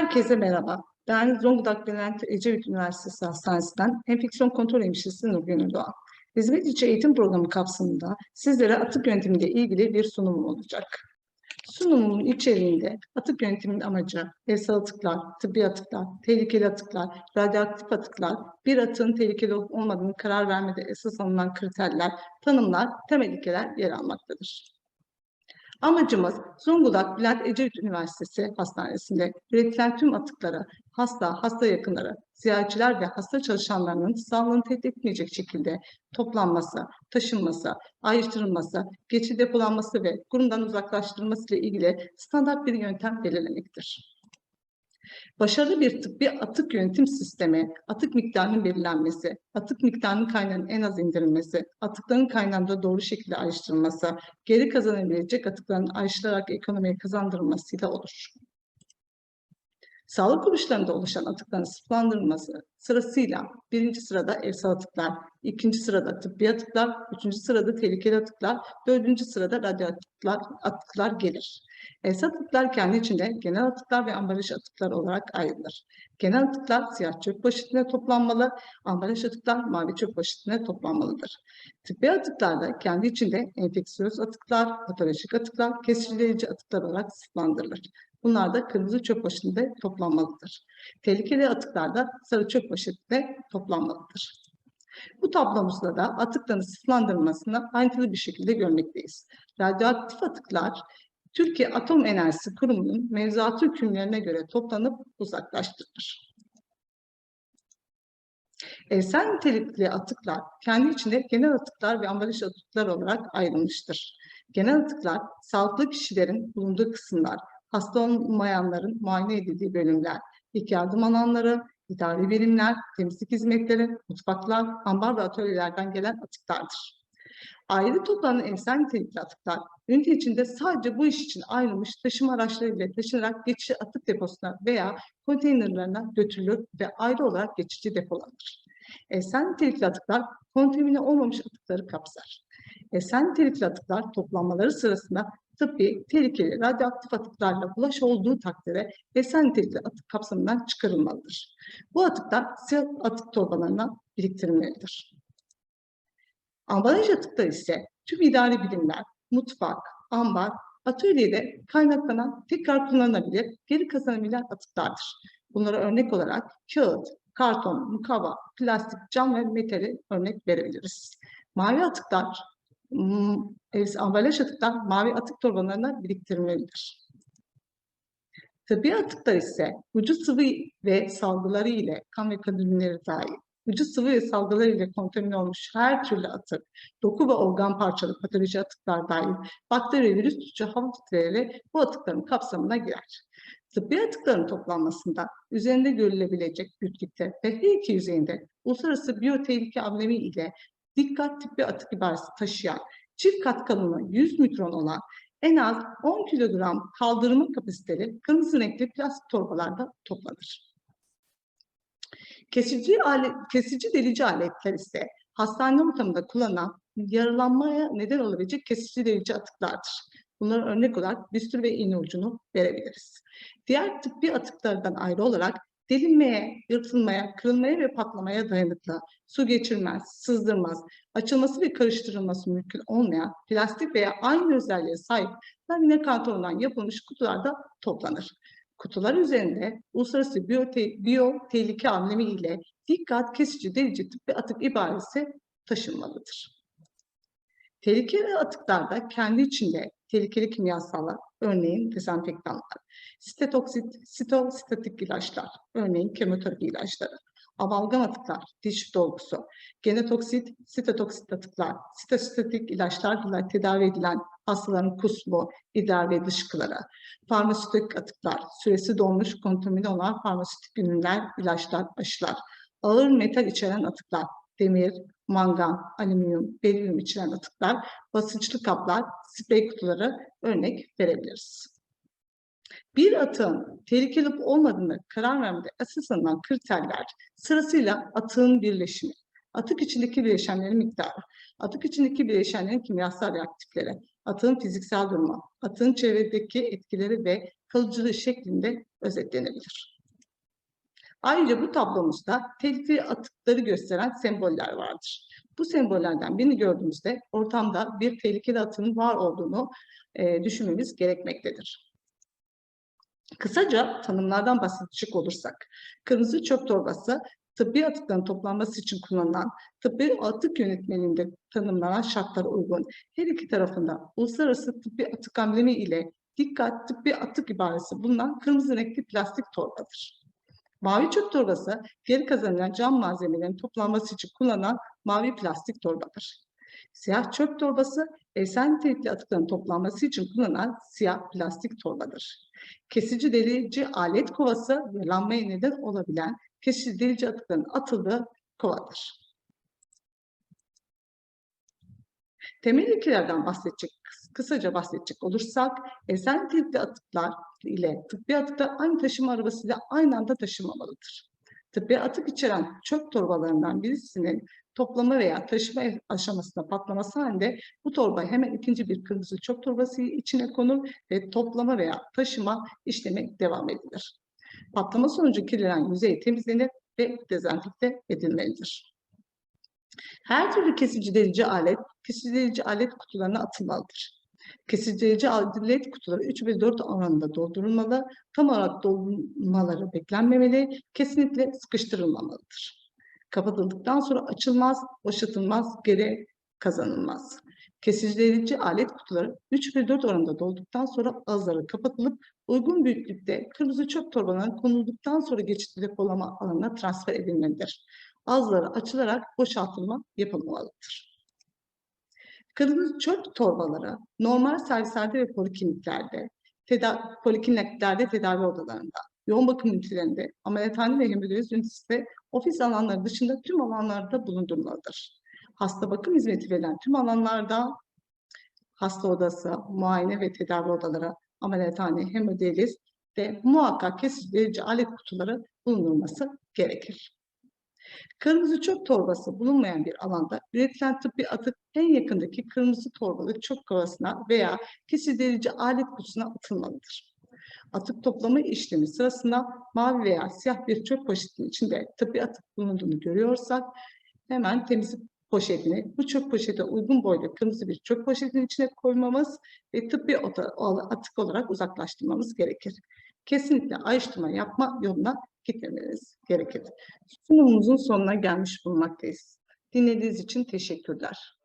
Herkese merhaba. Ben Zonguldak Bülent Ecevit Üniversitesi Hastanesi'nden enfeksiyon kontrol hemşiresi Nur Gönül Doğan. Hizmet içi eğitim programı kapsamında sizlere atık yöntemiyle ilgili bir sunumum olacak. Sunumumun içeriğinde atık yönteminin amacı, evsel atıklar, tıbbi atıklar, tehlikeli atıklar, radyoaktif atıklar, bir atığın tehlikeli olup olmadığını karar vermede esas alınan kriterler, tanımlar, temel ilkeler yer almaktadır. Amacımız Zonguldak Bülent Ecevit Üniversitesi Hastanesi'nde üretilen tüm atıkları hasta, hasta yakınları, ziyaretçiler ve hasta çalışanlarının sağlığını tehdit etmeyecek şekilde toplanması, taşınması, ayrıştırılması, geçici depolanması ve kurumdan uzaklaştırılması ile ilgili standart bir yöntem belirlemektir. Başarılı bir tıbbi atık yönetim sistemi, atık miktarının belirlenmesi, atık miktarının kaynağının en az indirilmesi, atıkların kaynağında doğru şekilde ayrıştırılması, geri kazanabilecek atıkların ayrıştırarak ekonomiye kazandırılmasıyla olur. Sağlık kuruluşlarında oluşan atıkların sınıflandırılması sırasıyla birinci sırada evsel atıklar, ikinci sırada tıbbi atıklar, üçüncü sırada tehlikeli atıklar, dördüncü sırada radyoaktifler atıklar gelir. Evsel atıklar kendi içinde genel atıklar ve ambalaj atıklar olarak ayrılır. Genel atıklar siyah çöp poşetine toplanmalı, ambalaj atıklar mavi çöp poşetine toplanmalıdır. Tıbbi atıklar da kendi içinde enfeksiyöz atıklar, patolojik atıklar, kesicileyici atıklar olarak sınıflandırılır. Bunlar da kırmızı çöp poşetinde toplanmalıdır. Tehlikeli atıklar da sarı çöp poşetinde toplanmalıdır. Bu tablomuzda da atıkların sınıflandırılmasını ayrıntılı bir şekilde görmekteyiz. Radyoaktif atıklar Türkiye Atom Enerjisi Kurumu'nun mevzuatı hükümlerine göre toplanıp uzaklaştırılır. Evsel nitelikli atıklar kendi içinde genel atıklar ve ambalaj atıklar olarak ayrılmıştır. Genel atıklar sağlıklı kişilerin bulunduğu kısımlar, hasta olmayanların muayene edildiği bölümler, ilk yardım alanları, idari birimler, temizlik hizmetleri, mutfaklar, ambar ve atölyelerden gelen atıklardır. Ayrı toplanan evsel nitelikli atıklar, ünite içinde sadece bu iş için ayrılmış taşıma araçlarıyla taşınarak geçici atık deposuna veya konteynerlarına götürülür ve ayrı olarak geçici depolanır. Evsel nitelikli atıklar kontamine olmamış atıkları kapsar. Evsel nitelikli atıklar toplanmaları sırasında tıbbi, tehlikeli, radyoaktif atıklarla bulaş olduğu takdirde evsel nitelikli atık kapsamından çıkarılmalıdır. Bu atıklar siyah atık torbalarına biriktirilmelidir. Ambalaj atıklar ise tüm idari bilimler, mutfak, ambar, atölyede kaynaklanan tekrar kullanılabilir, geri kazanabilen atıklardır. Bunlara örnek olarak kağıt, karton, mukavva, plastik, cam ve metali örnek verebiliriz. Mavi atıklar, ambalaj atıklar mavi atık torbalarına biriktirilmelidir. Tıbbi atıklar ise vücut sıvı ve salgıları ile kan ve kan ürünleri dahil vücut sıvı ve salgıları ile kontamine olmuş her türlü atık, doku ve organ parçalı patoloji atıklar dahil bakteri virüs tutucu hava filtreleri bu atıkların kapsamına girer. Tıbbi atıkların toplanmasında üzerinde görülebilecek büyüklükte ve her iki yüzeyinde uluslararası biyotehlike amblemi ile dikkat tıbbi atık ibaresi taşıyan çift kat kalınlığı 100 mikron olan en az 10 kilogram kaldırma kapasiteli kırmızı renkli plastik torbalarda toplanır. Kesici, alet, kesici delici aletler ise hastane ortamında kullanılan yaralanmaya neden olabilecek kesici delici atıklardır. Bunlara örnek olarak bistür ve iğne ucunu verebiliriz. Diğer tıbbi atıklardan ayrı olarak delinmeye, yırtılmaya, kırılmaya ve patlamaya dayanıklı, su geçirmez, sızdırmaz, açılması ve karıştırılması mümkün olmayan plastik veya aynı özelliğe sahip lamine kartondan yapılmış kutularda toplanır. Kutular üzerinde uluslararası biyo, te biyo tehlike amblemi ile dikkat kesici delici tıbbi atık ibaresi taşınmalıdır. Tehlikeli atıklarda kendi içinde tehlikeli kimyasallar, örneğin dezenfektanlar, stetoksit, sitostatik ilaçlar, örneğin kemoterapi ilaçları, amalgam atıklar, diş dolgusu, genotoksit, sitotoksit atıklar, sitostatik ilaçlarla tedavi edilen hastaların kusmu, idrar ve dışkıları, farmasötik atıklar, süresi dolmuş kontamine olan farmasötik ürünler, ilaçlar, aşılar, ağır metal içeren atıklar, demir, mangan, alüminyum, berilyum içeren atıklar, basınçlı kaplar, sprey kutuları örnek verebiliriz. Bir atığın tehlikeli olmadığını karar vermede esas alınan kriterler sırasıyla atığın birleşimi, atık içindeki bileşenlerin miktarı, atık içindeki bileşenlerin kimyasal reaktifleri, atığın fiziksel durumu, atığın çevredeki etkileri ve kalıcılığı şeklinde özetlenebilir. Ayrıca bu tablomuzda tehlikeli atıkları gösteren semboller vardır. Bu sembollerden birini gördüğümüzde ortamda bir tehlikeli atığın var olduğunu e, düşünmemiz gerekmektedir. Kısaca tanımlardan bahsedecek olursak, kırmızı çöp torbası tıbbi atıkların toplanması için kullanılan tıbbi atık yönetmeliğinde tanımlanan şartlara uygun her iki tarafında uluslararası tıbbi atık amblemi ile dikkat tıbbi atık ibaresi bulunan kırmızı renkli plastik torbadır. Mavi çöp torbası geri kazanılan cam malzemelerin toplanması için kullanılan mavi plastik torbadır. Siyah çöp torbası esen nitelikli atıkların toplanması için kullanılan siyah plastik torbadır. Kesici delici alet kovası yalanmaya neden olabilen kesici delici atıkların atıldığı kovadır. Temel ilkelerden bahsedecek, kısaca bahsedecek olursak, esen nitelikli atıklar ile tıbbi atıklar aynı taşıma arabasıyla aynı anda taşınmamalıdır. Tıbbi atık içeren çöp torbalarından birisinin toplama veya taşıma aşamasında patlaması halinde bu torba hemen ikinci bir kırmızı çöp torbası içine konur ve toplama veya taşıma işlemi devam edilir. Patlama sonucu kirlenen yüzey temizlenir ve dezenfekte edilmelidir. Her türlü kesici delici alet, kesici delici alet kutularına atılmalıdır. Kesici delici alet kutuları 3 ve 4 oranında doldurulmalı, tam olarak doldurulmaları beklenmemeli, kesinlikle sıkıştırılmamalıdır. Kapatıldıktan sonra açılmaz, boşaltılmaz, geri kazanılmaz. Kesicileyici alet kutuları 3 ve 4 oranında dolduktan sonra ağızları kapatılıp uygun büyüklükte kırmızı çöp torbalarına konulduktan sonra geçitli depolama alanına transfer edilmelidir. Ağızları açılarak boşaltılma yapılmalıdır. Kırmızı çöp torbaları normal servislerde ve polikliniklerde, teda polikliniklerde tedavi odalarında, yoğun bakım ünitelerinde, ameliyathane ve hemodiyaliz ünitesi ofis alanları dışında tüm alanlarda bulundurmalıdır. Hasta bakım hizmeti verilen tüm alanlarda hasta odası, muayene ve tedavi odaları, ameliyathane, hemodiyaliz ve muhakkak kesici alet kutuları bulundurması gerekir. Kırmızı çöp torbası bulunmayan bir alanda üretilen tıbbi atık en yakındaki kırmızı torbalı çöp kovasına veya kesici alet kutusuna atılmalıdır. Atık toplama işlemi sırasında mavi veya siyah bir çöp poşetinin içinde tıbbi atık bulunduğunu görüyorsak hemen temizlik poşetini bu çöp poşete uygun boyda kırmızı bir çöp poşetinin içine koymamız ve tıbbi atık olarak uzaklaştırmamız gerekir. Kesinlikle ayrıştırma yapma yoluna gitmemeniz gerekir. Sunumumuzun sonuna gelmiş bulunmaktayız. Dinlediğiniz için teşekkürler.